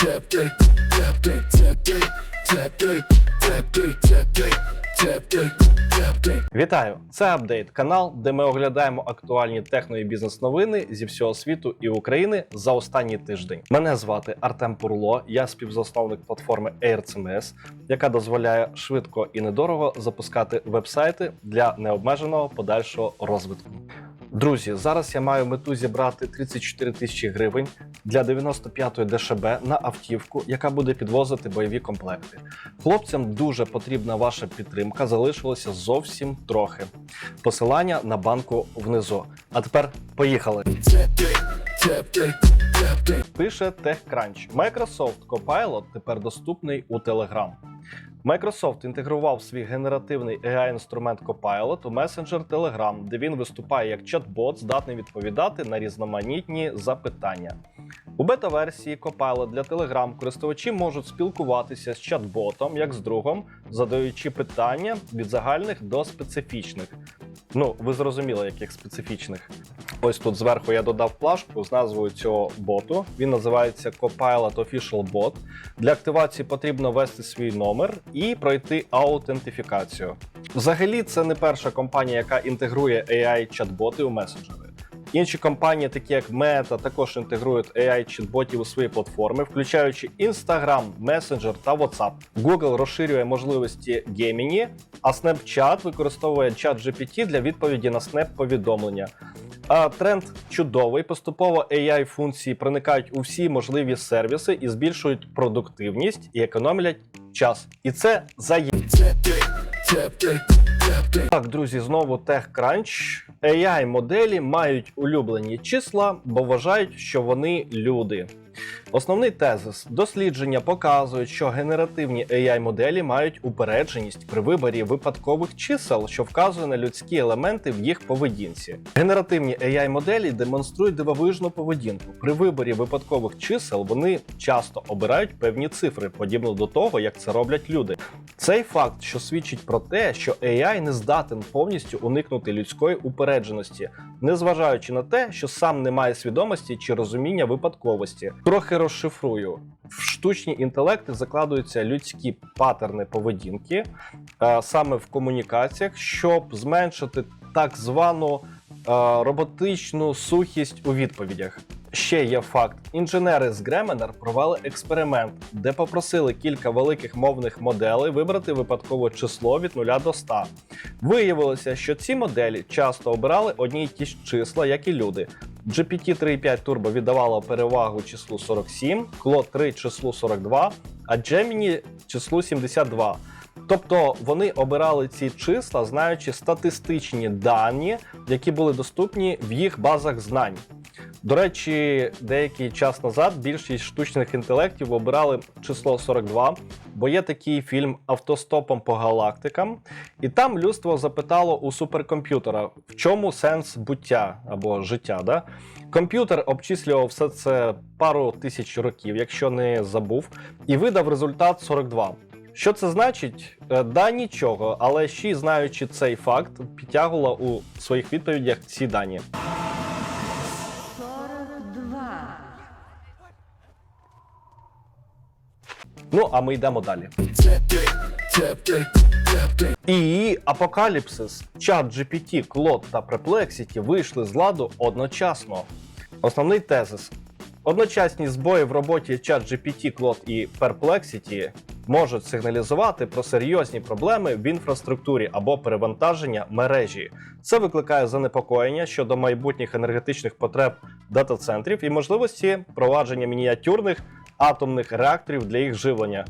tap day, tap day, tap day, tap day. Вітаю! Це апдейт канал, де ми оглядаємо актуальні техно і бізнес новини зі всього світу і України за останній тиждень. Мене звати Артем Пурло, я співзасновник платформи AirCMS, яка дозволяє швидко і недорого запускати вебсайти для необмеженого подальшого розвитку. Друзі, зараз я маю мету зібрати 34 тисячі гривень для 95-ї ДШБ на автівку, яка буде підвозити бойові комплекти. Хлопцям дуже потрібна ваша підтримка. Залишилося зовсім трохи. Посилання на банку внизу. А тепер поїхали. Пише TechCrunch. Microsoft Copilot тепер доступний у Telegram. Microsoft інтегрував свій генеративний AI-інструмент Copilot у месенджер Telegram, де він виступає як чат-бот, здатний відповідати на різноманітні запитання. У бета-версії Copilot для Telegram користувачі можуть спілкуватися з чат-ботом як з другом, задаючи питання від загальних до специфічних. Ну, ви зрозуміли, яких специфічних. Ось тут зверху я додав плашку з назвою цього боту. Він називається Copilot Official Bot. Для активації потрібно ввести свій номер і пройти аутентифікацію. Взагалі, це не перша компанія, яка інтегрує AI-чат-боти у месенджери. Інші компанії, такі як Meta, також інтегрують AI-чат-ботів у свої платформи, включаючи Instagram, Messenger та WhatsApp. Google розширює можливості гейміні, а Snapchat використовує чат GPT для відповіді на Snap повідомлення. А тренд чудовий. Поступово AI функції проникають у всі можливі сервіси і збільшують продуктивність і економлять час. І це заєм. Так, друзі, знову TechCrunch. AI моделі мають улюблені числа, бо вважають, що вони люди. Основний тезис дослідження показують, що генеративні AI моделі мають упередженість при виборі випадкових чисел, що вказує на людські елементи в їх поведінці. Генеративні AI моделі демонструють дивовижну поведінку. При виборі випадкових чисел вони часто обирають певні цифри, подібно до того, як це роблять люди. Цей факт, що свідчить про те, що AI не здатен повністю уникнути людської упередженості, незважаючи на те, що сам не має свідомості чи розуміння випадковості. Трохи розшифрую. В штучні інтелекти закладуються людські патерни поведінки е, саме в комунікаціях, щоб зменшити так звану е, роботичну сухість у відповідях. Ще є факт: інженери з Гременер провели експеримент, де попросили кілька великих мовних моделей вибрати випадкове число від 0 до 100. Виявилося, що ці моделі часто обирали одні й ті ж числа, як і люди. GPT 3.5 Turbo віддавало перевагу числу 47, Claude 3 числу 42, а Gemini числу 72. Тобто вони обирали ці числа, знаючи статистичні дані, які були доступні в їх базах знань. До речі, деякий час назад більшість штучних інтелектів обирали число 42, бо є такий фільм Автостопом по галактикам, і там людство запитало у суперкомп'ютера, в чому сенс буття або життя. Да? Комп'ютер обчислював все це пару тисяч років, якщо не забув, і видав результат 42. Що це значить? Е, Да, нічого, але ще знаючи цей факт, підтягувала у своїх відповідях ці дані. Ну, а ми йдемо далі. І Апокаліпсис, чат GPT, Claude та Perplexity вийшли з ладу одночасно. Основний тезис. Одночасні збої в роботі чат GPT, Claude і Perplexity можуть сигналізувати про серйозні проблеми в інфраструктурі або перевантаження мережі. Це викликає занепокоєння щодо майбутніх енергетичних потреб дата-центрів і можливості впровадження мініатюрних атомних реакторів для їх живлення.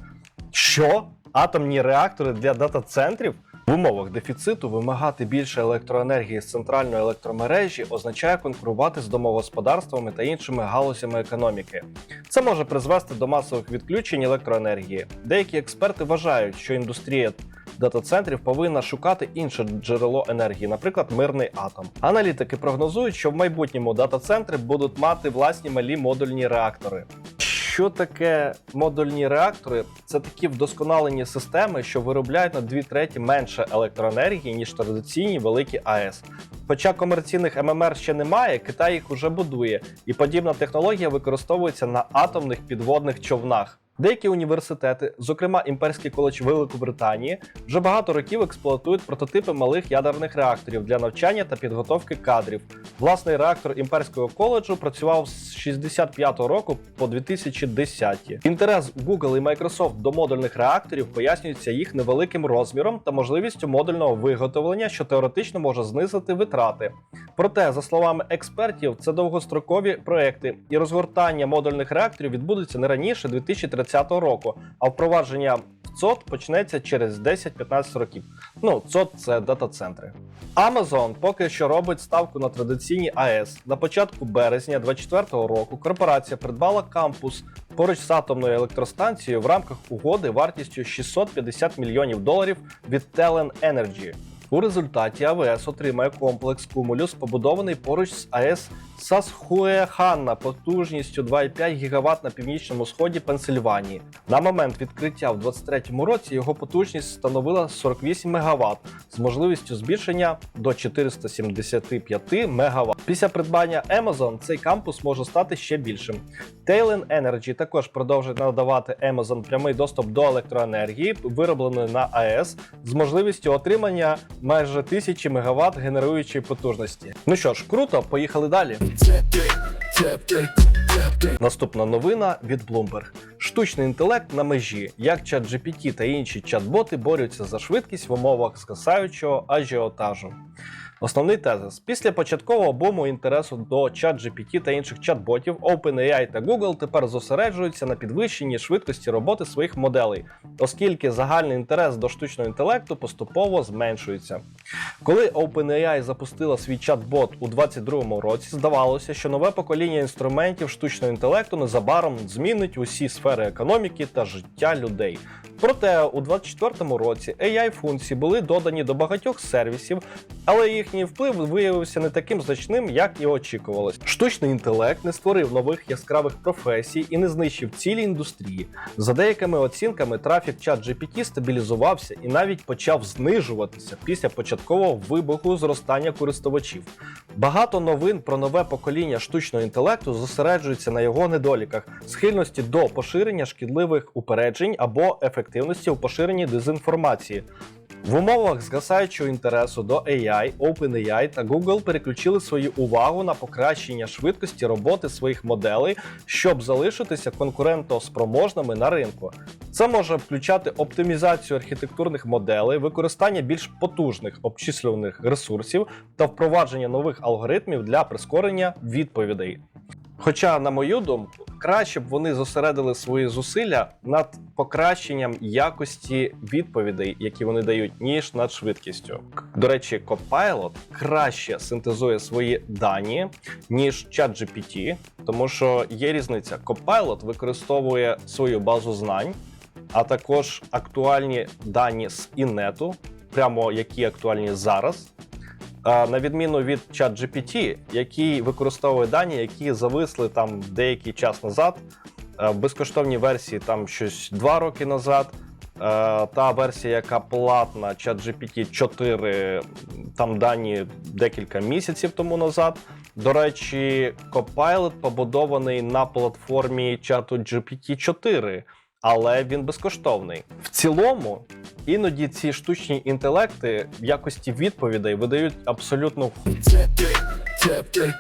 Що? Атомні реактори для дата-центрів? В умовах дефіциту вимагати більше електроенергії з центральної електромережі означає конкурувати з домогосподарствами та іншими галузями економіки. Це може призвести до масових відключень електроенергії. Деякі експерти вважають, що індустрія дата-центрів повинна шукати інше джерело енергії, наприклад, мирний атом. Аналітики прогнозують, що в майбутньому дата-центри будуть мати власні малі модульні реактори. Що таке модульні реактори? Це такі вдосконалені системи, що виробляють на 2 треті менше електроенергії, ніж традиційні великі АЕС. Хоча комерційних ММР ще немає, Китай їх уже будує, і подібна технологія використовується на атомних підводних човнах. Деякі університети, зокрема Імперський коледж Великобританії, вже багато років експлуатують прототипи малих ядерних реакторів для навчання та підготовки кадрів. Власний реактор імперського коледжу працював з 65-го року по 2010. Інтерес Google і Microsoft до модульних реакторів пояснюється їх невеликим розміром та можливістю модульного виготовлення, що теоретично може знизити витрати. Проте, за словами експертів, це довгострокові проекти, і розгортання модульних реакторів відбудеться не раніше 2030 року, а впровадження в ЦОД почнеться через 10-15 років. Ну, ЦОД це дата-центри. Amazon поки що робить ставку на традиційні АЕС. На початку березня 2024 року корпорація придбала кампус поруч з атомною електростанцією в рамках угоди вартістю 650 мільйонів доларів від Telen Energy. У результаті АВС отримає комплекс Cumulus, побудований поруч з АЕС Сасхуеханна потужністю 2,5 ГВт на північному сході Пенсильванії. На момент відкриття в 2023 році його потужність становила 48 МВт з можливістю збільшення до 475 МВт. Після придбання Amazon цей кампус може стати ще більшим. Talen Energy також продовжить надавати Amazon прямий доступ до електроенергії, виробленої на АЕС, з можливістю отримання майже 1000 МВт генеруючої потужності. Ну що ж, круто, поїхали далі. Наступна новина від Bloomberg. Штучний інтелект на межі, як ChatGPT та інші чат-боти борються за швидкість в умовах скасаючого ажіотажу. Основний тезис: після початкового буму інтересу до ChatGPT та інших чат-ботів, OpenAI та Google тепер зосереджуються на підвищенні швидкості роботи своїх моделей, оскільки загальний інтерес до штучного інтелекту поступово зменшується. Коли OpenAI запустила свій чат-бот у 2022 році, здавалося, що нове покоління інструментів штучного інтелекту незабаром змінить усі сфери економіки та життя людей. Проте у 2024 році AI функції були додані до багатьох сервісів, але їхній вплив виявився не таким значним, як і очікувалось. Штучний інтелект не створив нових яскравих професій і не знищив цілі індустрії. За деякими оцінками, трафік ChatGPT стабілізувався і навіть почав знижуватися після початкового вибуху зростання користувачів. Багато новин про нове покоління штучного інтелекту зосереджуються на його недоліках, схильності до поширення шкідливих упереджень або ефективності у поширенні дезінформації. В умовах згасаючого інтересу до AI, OpenAI та Google переключили свою увагу на покращення швидкості роботи своїх моделей, щоб залишитися конкурентоспроможними на ринку. Це може включати оптимізацію архітектурних моделей, використання більш потужних обчислюваних ресурсів та впровадження нових алгоритмів для прискорення відповідей. Хоча, на мою думку, краще б вони зосередили свої зусилля над покращенням якості відповідей, які вони дають, ніж над швидкістю. До речі, Copilot краще синтезує свої дані, ніж ChatGPT, тому що є різниця. Copilot використовує свою базу знань, а також актуальні дані з інету, прямо які актуальні зараз. На відміну від ChatGPT, який використовує дані, які зависли там деякий час назад. В безкоштовній версії там щось два роки назад. Та версія, яка платна, ChatGPT 4, там дані декілька місяців тому назад. До речі, Copilot побудований на платформі чату GPT 4, але він безкоштовний. В цілому, іноді ці штучні інтелекти в якості відповідей видають абсолютно tap.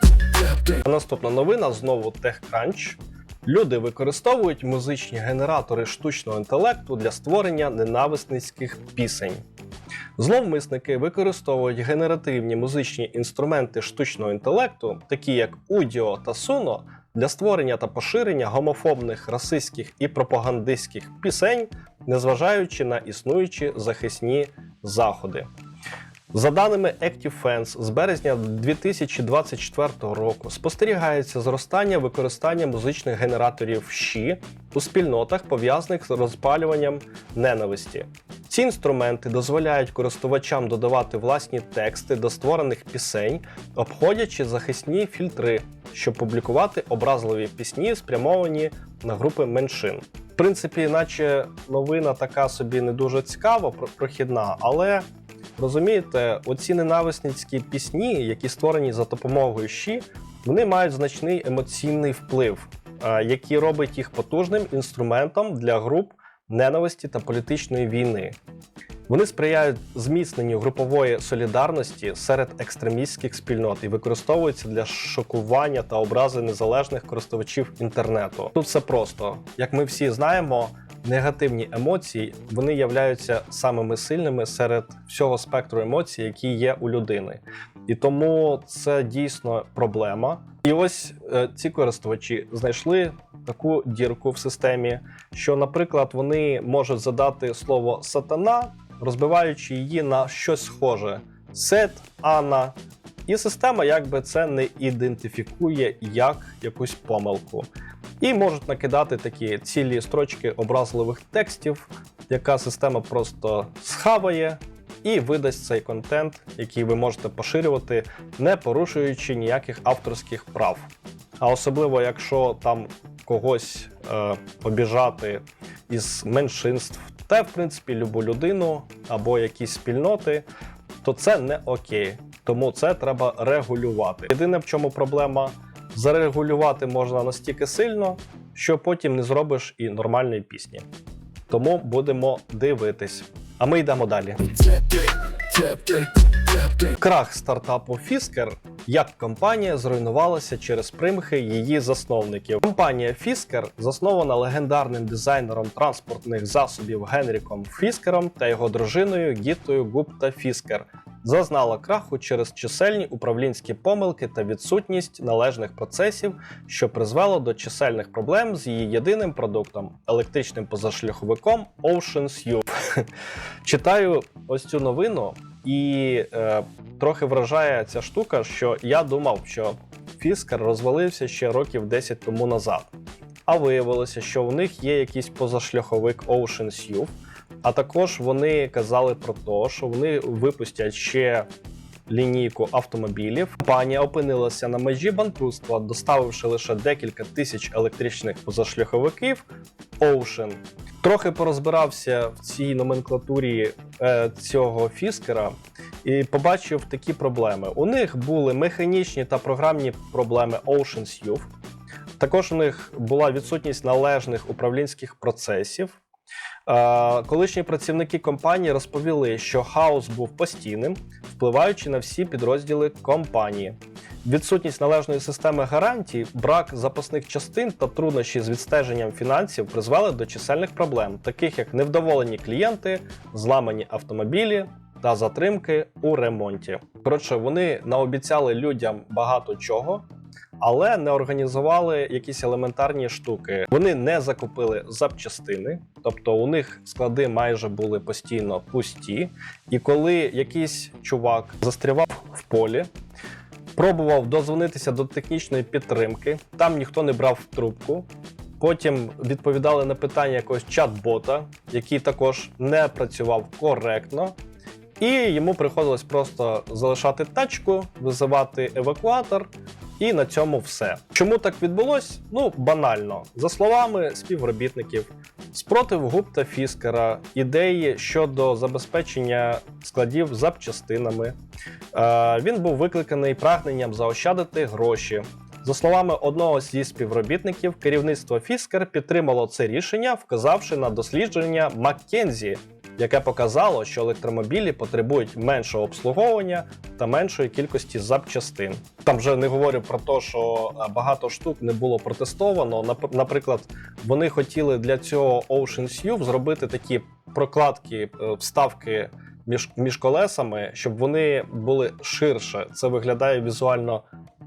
Наступна новина знову TechCrunch. Люди використовують музичні генератори штучного інтелекту для створення ненависницьких пісень. Зловмисники використовують генеративні музичні інструменти штучного інтелекту, такі як Udio та Suno, для створення та поширення гомофобних, расистських і пропагандистських пісень, незважаючи на існуючі захисні заходи. За даними ActiveFans, з березня 2024 року спостерігається зростання використання музичних генераторів щі у спільнотах, пов'язаних з розпалюванням ненависті. Ці інструменти дозволяють користувачам додавати власні тексти до створених пісень, обходячи захисні фільтри, щоб публікувати образливі пісні, спрямовані на групи меншин. В принципі, наче новина така собі не дуже цікава, про- прохідна, але Розумієте, оці ненависницькі пісні, які створені за допомогою щі, вони мають значний емоційний вплив, е, який робить їх потужним інструментом для груп ненависті та політичної війни. Вони сприяють зміцненню групової солідарності серед екстремістських спільнот і використовуються для шокування та образи незалежних користувачів інтернету. Тут все просто, як ми всі знаємо, негативні емоції вони являються самими сильними серед всього спектру емоцій, які є у людини. І тому це дійсно проблема. І ось е, ці користувачі знайшли таку дірку в системі, що, наприклад, вони можуть задати слово сатана, розбиваючи її на щось схоже: сет, Анна. І система якби це не ідентифікує як якусь помилку. І можуть накидати такі цілі строчки образливих текстів, яка система просто схаває і видасть цей контент, який ви можете поширювати, не порушуючи ніяких авторських прав. А особливо, якщо там когось е, обіжати із меншинств, та в принципі любу людину або якісь спільноти, то це не окей. Тому це треба регулювати. Єдине, в чому проблема, зарегулювати можна настільки сильно, що потім не зробиш і нормальної пісні. Тому будемо дивитись. А ми йдемо далі. Крах стартапу Fisker як компанія зруйнувалася через примхи її засновників. Компанія Fisker заснована легендарним дизайнером транспортних засобів Генріком Фіскером та його дружиною Гітою Гупта Фіскер. Зазнала краху через чисельні управлінські помилки та відсутність належних процесів, що призвело до чисельних проблем з її єдиним продуктом електричним позашляховиком Ocean Sue. Читаю ось цю новину, і е, трохи вражає ця штука, що я думав, що Фіскар розвалився ще років 10 тому назад. А виявилося, що у них є якийсь позашляховик Ocean Sue, а також вони казали про те, що вони випустять ще лінійку автомобілів. Компанія опинилася на межі банкрутства, доставивши лише декілька тисяч електричних позашляховиків Ocean. Трохи порозбирався в цій номенклатурі е, цього фіскера і побачив такі проблеми. У них були механічні та програмні проблеми Ocean Sue. Також у них була відсутність належних управлінських процесів. Е, Колишні працівники компанії розповіли, що хаос був постійним, впливаючи на всі підрозділи компанії. Відсутність належної системи гарантій, брак запасних частин та труднощі з відстеженням фінансів призвели до чисельних проблем, таких як невдоволені клієнти, зламані автомобілі та затримки у ремонті. Коротше, вони наобіцяли людям багато чого, але не організували якісь елементарні штуки. Вони не закупили запчастини, тобто у них склади майже були постійно пусті. І коли якийсь чувак застрявав в полі, пробував дозвонитися до технічної підтримки, там ніхто не брав трубку. Потім відповідали на питання якогось чат-бота, який також не працював коректно. І йому приходилось просто залишати тачку, визивати евакуатор, і на цьому все. Чому так відбулось? Ну, банально. За словами співробітників, спротив Гупта Фіскера, ідеї щодо забезпечення складів запчастинами. Е, він був викликаний прагненням заощадити гроші. За словами одного зі співробітників, керівництво Фіскер підтримало це рішення, вказавши на дослідження Маккензі, яке показало, що електромобілі потребують меншого обслуговування та меншої кількості запчастин. Там вже не говорю про те, що е, багато штук не було протестовано. Наприклад, вони хотіли для цього Ocean Sue зробити такі прокладки, е, вставки між, між колесами, щоб вони були ширше. Це виглядає візуально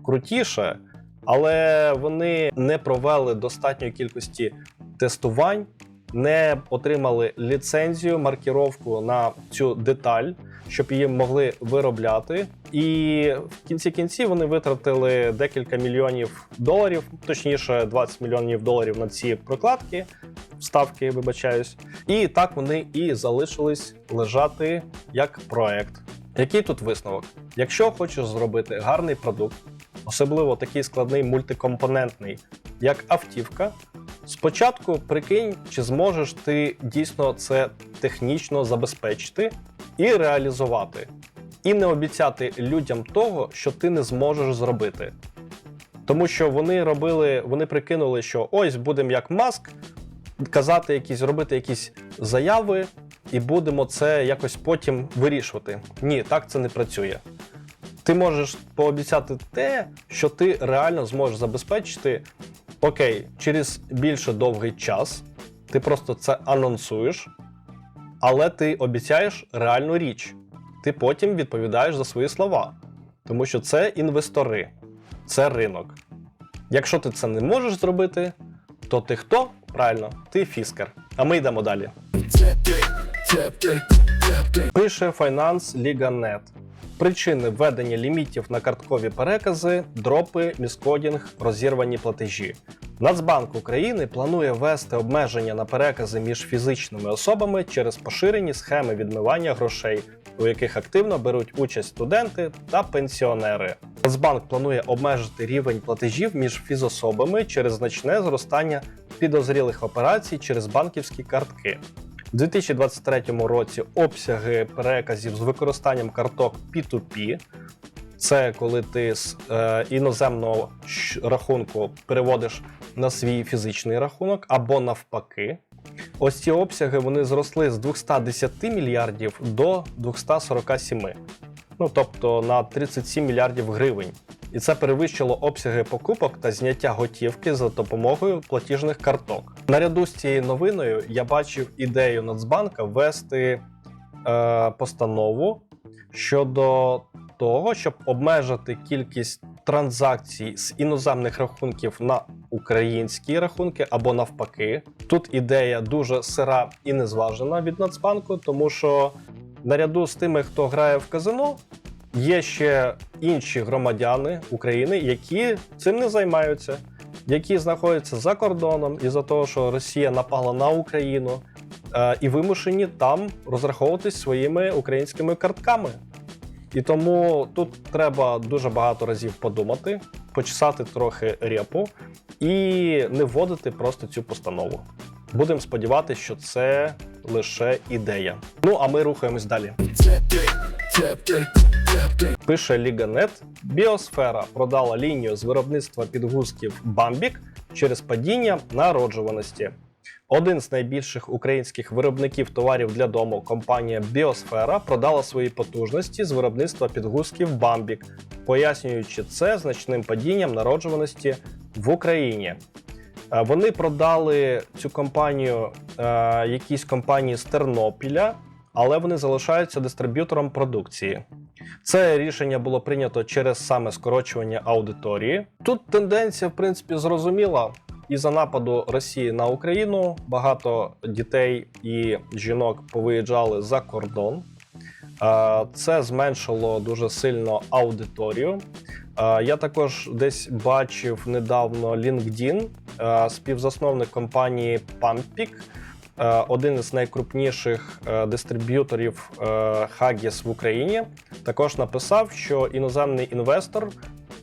крутіше, але вони не провели достатньої кількості тестувань, не отримали ліцензію, маркіровку на цю деталь, щоб її могли виробляти. І в кінці кінці вони витратили декілька мільйонів доларів, точніше, 20 мільйонів доларів на ці прокладки, вставки, вибачаюсь. І так вони і залишились лежати як проект. Який тут висновок? Якщо хочеш зробити гарний продукт, особливо такий складний мультикомпонентний, як автівка, спочатку прикинь, чи зможеш ти дійсно це технічно забезпечити, і реалізувати. І не обіцяти людям того, що ти не зможеш зробити. Тому що вони робили, вони прикинули, що ось будемо як маск, казати якісь, робити якісь заяви, і будемо це якось потім вирішувати. Ні, так це не працює. Ти можеш пообіцяти те, що ти реально зможеш забезпечити. Окей, через більше довгий час ти просто це анонсуєш, але ти обіцяєш реальну річ. Ти потім відповідаєш за свої слова. Тому що це інвестори, це ринок. Якщо ти це не можеш зробити, то ти хто? Правильно, ти фіскер. А ми йдемо далі. Пише Finance Liga.net. Причини введення лімітів на карткові перекази, дропи, міскодінг, розірвані платежі. Нацбанк України планує ввести обмеження на перекази між фізичними особами через поширені схеми відмивання грошей, у яких активно беруть участь студенти та пенсіонери. Нацбанк планує обмежити рівень платежів між фізособами через значне зростання підозрілих операцій через банківські картки. У 2023 році обсяги переказів з використанням карток P2P. Це коли ти з е, іноземного рахунку переводиш на свій фізичний рахунок або навпаки. Ось ці обсяги вони зросли з 210 мільярдів до 247. Ну тобто на 37 мільярдів гривень. І це перевищило обсяги покупок та зняття готівки за допомогою платіжних карток. Наряду з цією новиною я бачив ідею Нацбанка ввести е, постанову щодо того, щоб обмежити кількість транзакцій з іноземних рахунків на українські рахунки або навпаки. Тут ідея дуже сира і незважена від Нацбанку, тому що наряду з тими, хто грає в казино, є ще інші громадяни України, які цим не займаються, які знаходяться за кордоном із-за того, що Росія напала на Україну, е, і вимушені там розраховуватись своїми українськими картками. І тому тут треба дуже багато разів подумати, почесати трохи репу і не вводити просто цю постанову. Будемо сподіватися, що це лише ідея. Ну а ми рухаємось далі. Tap day, tap day. Пише Ліганет, Біосфера продала лінію з виробництва підгузків Бамбік через падіння народжуваності. Один з найбільших українських виробників товарів для дому, компанія Біосфера, продала свої потужності з виробництва підгузків Бамбік, пояснюючи це значним падінням народжуваності в Україні. Е, Вони продали цю компанію е, якійсь компанії з Тернопіля, але вони залишаються дистриб'ютором продукції. Це рішення було прийнято через саме скорочування аудиторії. Тут тенденція, в принципі, зрозуміла. Із-за нападу Росії на Україну багато дітей і жінок повиїжджали за кордон. Це зменшило дуже сильно аудиторію. Я також десь бачив недавно LinkedIn, співзасновник компанії Pumpik, один із найкрупніших дистриб'юторів Haggis в Україні, також написав, що іноземний інвестор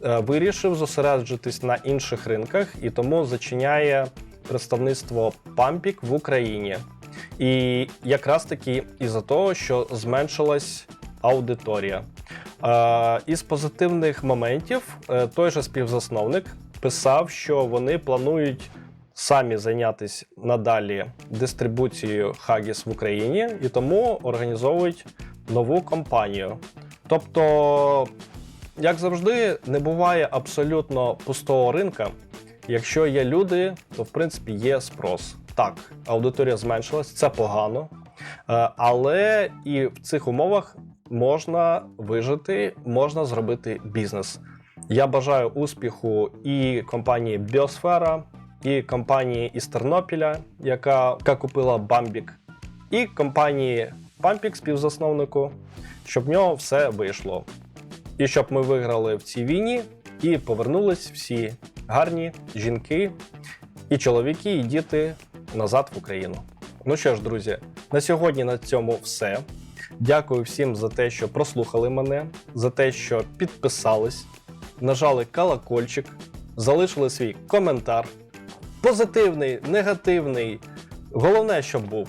е, вирішив зосереджитись на інших ринках і тому зачиняє представництво Pumpik в Україні. І якраз таки із-за того, що зменшилась аудиторія. Е, із позитивних моментів е, той же співзасновник писав, що вони планують самі зайнятися надалі дистрибуцією Haggis в Україні і тому організовують нову компанію. Тобто, як завжди, не буває абсолютно пустого ринка. Якщо є люди, то в принципі є спрос. Так, аудиторія зменшилась, це погано. Е, Але і в цих умовах можна вижити, можна зробити бізнес. Я бажаю успіху і компанії Біосфера, і компанії із Тернопіля, яка, яка купила Бамбік, і компанії Пампік, співзасновнику, щоб в нього все вийшло. І щоб ми виграли в цій війні і повернулись всі гарні жінки, і чоловіки, і діти назад в Україну. Ну що ж, друзі, на сьогодні на цьому все. Дякую всім за те, що прослухали мене, за те, що підписались, нажали колокольчик, залишили свій коментар. Позитивний, негативний. Головне, щоб був.